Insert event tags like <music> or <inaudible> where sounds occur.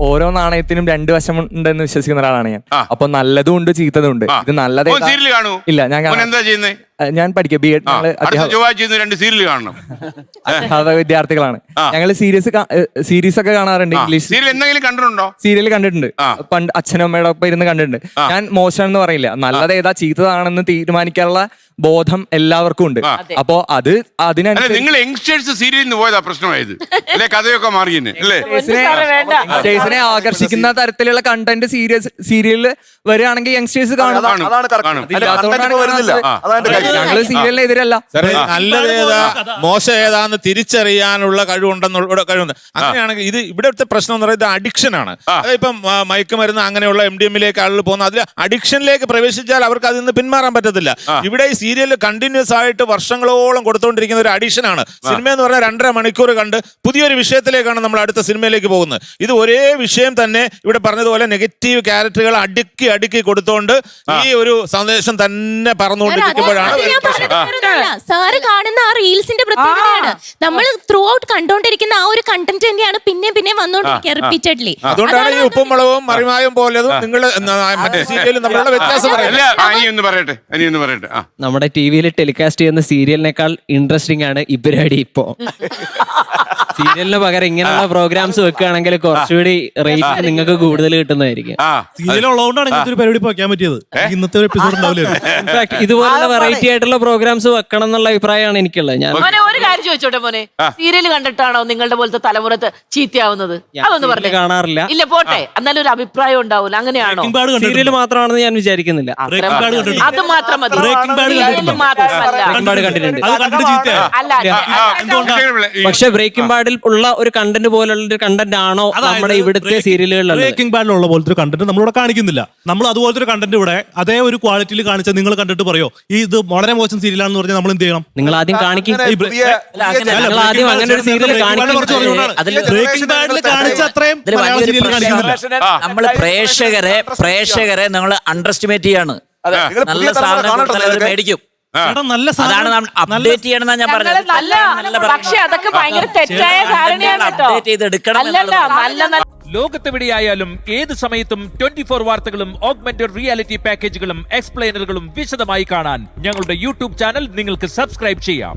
ഓരോ നാണയത്തിനും രണ്ട് വശം ഉണ്ടെന്ന് വിശ്വസിക്കുന്ന ഒരാളാണ് ഞാൻ. അപ്പൊ നല്ലതും ഉണ്ട് ചീത്തതും ഉണ്ട്. ഇത് നല്ലതേ ഇല്ല ഞാൻ എന്താ ഞാൻ പഠിക്കുക ബി എഡ് ചൊവ്വാഴ്ച ഇന്ന് രണ്ട് സീരിയൽ കാണണം. അധ്യാപക വിദ്യാർത്ഥികളാണ്. ഞങ്ങൾ സീരീസ് സീരീസ് ഒക്കെ കാണാറുണ്ട് ഇംഗ്ലീഷ്. സീരിയൽ എന്തെങ്കിലും കണ്ടിട്ടുണ്ടോ? സീരിയൽ കണ്ടിട്ടുണ്ട്. പണ്ട് അച്ഛനും അമ്മയുടെ ഒപ്പം ഇരുന്ന് കണ്ടിട്ടുണ്ട്. ഞാൻ മോശം എന്ന് പറയില്ല. നല്ലത് ഏതാ ചീത്തതാണെന്ന് തീരുമാനിക്കാനുള്ള ബോധം എല്ലാവർക്കും ഉണ്ട്. അപ്പോ അത് അതിനെ അതിനനുസരിച്ച് നിങ്ങൾ യങ്സ്റ്റേഴ്സ് സീരിയലിൽ നിന്ന് പോയതാ പ്രശ്നമായത്. അല്ലെ കഥയൊക്കെ മാറിയെന്ന്. യങ്സ്റ്റേഴ്സിനെ ആകർഷിക്കുന്ന തരത്തിലുള്ള കണ്ടന്റ് സീരിയസ് സീരിയലിൽ വരികയാണെങ്കിൽ യങ്സ്റ്റേഴ്സ് കാണും. ഞങ്ങൾ സീരിയലിന് എതിരല്ല. നല്ലത് ഏതാ? മോശം ഏതാന്ന് തിരിച്ചറിയാനുള്ള കഴിവുണ്ടെന്നുള്ള കഴിവുണ്ട്. അങ്ങനെയാണെങ്കിൽ ഇത് ഇവിടുത്തെ പ്രശ്നം എന്ന് പറയുന്നത് അഡിക്ഷൻ ആണ്. ഇപ്പം മയക്കുമരുന്ന് അങ്ങനെയുള്ള എം ഡി എമ്മിലേക്ക് ആളുകൾ പോകുന്ന അതിൽ അഡിക്ഷനിലേക്ക് പ്രവേശിച്ചാൽ അവർക്ക് അതിൽ നിന്ന് പിന്മാറാൻ പറ്റത്തില്ല. ഇവിടെ ഈ സീരിയൽ കണ്ടിന്യൂസ് ആയിട്ട് വർഷങ്ങളോളം കൊടുത്തുകൊണ്ടിരിക്കുന്ന ഒരു അഡിക്ഷൻ ആണ്. സിനിമ എന്ന് പറഞ്ഞാൽ രണ്ടര മണിക്കൂർ കണ്ട് പുതിയൊരു വിഷയത്തിലേക്കാണ് നമ്മൾ അടുത്ത സിനിമയിലേക്ക് പോകുന്നത്. ഇത് ഒരേ വിഷയം തന്നെ ഇവിടെ പറഞ്ഞതുപോലെ നെഗറ്റീവ് ക്യാരക്ടറുകൾ അടുക്കി അടുക്കി കൊടുത്തുകൊണ്ട് ഈ ഒരു സന്ദേശം തന്നെ പറന്നുകൊണ്ടിരിക്കുമ്പോഴാണ് സാറ് കാണുന്ന ആ റീൽസിന്റെ പ്രത്യേകതയാണ്. നമ്മൾ ത്രൂ ഔട്ട് കണ്ടോണ്ടിരിക്കുന്ന ആ ഒരു കണ്ടന്റ് തന്നെയാണ് പിന്നെ പിന്നെ വന്നോണ്ടിരിക്കുക റിപ്പീറ്റഡ്ലി അതുകൊണ്ടാണ് ഈ ഉപ്പും മുളകും മറിമായും പോലെതും നിങ്ങൾ തമ്മിലുള്ള വ്യത്യാസം അല്ല അനി ഒന്ന് പറയട്ടെ. അനി ഒന്ന് പറയട്ടെ. നമ്മുടെ ടി വിയിൽ ടെലികാസ്റ്റ് ചെയ്യുന്ന സീരിയലിനേക്കാൾ ഇൻട്രസ്റ്റിംഗ് ആണ് ഈ പരിപാടി ഇപ്പോ. <laughs> സീരിയലിന് പകരം ഇങ്ങനെയുള്ള പ്രോഗ്രാംസ് വെക്കുകയാണെങ്കിൽ കുറച്ചുകൂടി റേറ്റ് നിങ്ങൾക്ക് കൂടുതൽ കിട്ടുന്നതായിരിക്കും. ഉള്ളതുകൊണ്ടാണ് ഇങ്ങനത്തെ ഒരു പരിപാടി വെക്കാൻ പറ്റിയത്. ഇന്നത്തെ ഒരു എപ്പിസോഡ് ഉണ്ടാവില്ല. ഇതുപോലുള്ള വെറൈറ്റി ആയിട്ടുള്ള പ്രോഗ്രാംസ് വെക്കണം എന്നുള്ള അഭിപ്രായമാണ് എനിക്കുള്ളത്. ഞാൻ മോനെ ഒരു കാര്യം ചോദിച്ചോട്ടെ മോനെ? സീരിയൽ കണ്ടിട്ടാണോ നിങ്ങളുടെ പോലത്തെ തലമുറത്ത് ചീത്തയാവുന്നത്? അതൊന്നും പറഞ്ഞു. കാണാറില്ല. ഇല്ല പോട്ടെ. എന്നാലും ഒരു അഭിപ്രായം ഉണ്ടാവില്ല. അങ്ങനെയാണോ? സീരിയൽ മാത്രമാണെന്ന് ഞാൻ വിചാരിക്കുന്നില്ല. അത് മാത്രം മതി. മാത്രമല്ല കണ്ടിട്ടുണ്ട്? അത് കണ്ടിട്ട് ചീത്തയാ അല്ല പക്ഷെ ബ്രേക്കിംഗ് പാഡിൽ ഉള്ള ഒരു കണ്ടന്റ് പോലുള്ള ഒരു കണ്ടന്റ് ആണോ നമ്മുടെ ഇവിടുത്തെ സീരിയലുകളിലുള്ള ബ്രേക്കിംഗ് ബാഡിലുള്ള പോലത്തെ ഒരു കണ്ടന്റ് നമ്മളിവിടെ കാണിക്കുന്നില്ല. നമ്മൾ അതുപോലത്തെ ഒരു കണ്ടന്റ് ഇവിടെ അതേ ഒരു ക്വാളിറ്റിയിൽ കാണിച്ചാൽ നിങ്ങൾ കണ്ടിട്ട് പറയോ ഈ ഇത് വളരെ മോശം സീരിയലാണെന്ന് പറഞ്ഞാൽ നമ്മൾ എന്ത് ചെയ്യണം? നിങ്ങൾ ആദ്യം കാണിക്കും. അങ്ങനെ ഈ ബ്രെ- പുതിയ- അല്ല, അങ്ങനെ പുതിയ- നിങ്ങൾ ആദ്യം അങ്ങനെ ഒരു സീരിയൽ കാണിക്കും. അതിൽ ബ്രേക്കിംഗ് ബാഡിൽ കാണിച്ച അത്രയും ഇതിൽ മലയാള വലിയൊരു സീരിയൽ കാണിക്കുന്നില്ല. ആ. നമ്മൾ പ്രേക്ഷകരെ പ്രേക്ഷകരെ നിങ്ങൾ അണ്ടർ എസ്റ്റിമേറ്റ് ചെയ്യാണ്. അതെ, നല്ല പുതിയ തലമുറ സാധനം കാണട്ടെ കൊടുത്താൽ അവർ ഇതൊക്കെ. മേടിക്കും. നല്ല അതാണ് അപ്ഡേറ്റ് ചെയ്യണമെന്നാണ് ഞാൻ പറഞ്ഞത്. നല്ല പക്ഷേ അതൊക്കെ ഭയങ്കര തെറ്റായ ധാരണയാണ് അപ്ഡേറ്റ് ചെയ്ത് എടുക്കണം നല്ല നല്ല ലോകത്തെവിടെയായാലും ഏത് സമയത്തും ട്വന്റി ഫോർ വാർത്തകളും ഓഗ്മെന്റഡ് റിയാലിറ്റി പാക്കേജുകളും എക്സ്പ്ലെയിനറുകളും വിശദമായി കാണാൻ ഞങ്ങളുടെ യൂട്യൂബ് ചാനൽ നിങ്ങൾക്ക് സബ്സ്ക്രൈബ് ചെയ്യാം.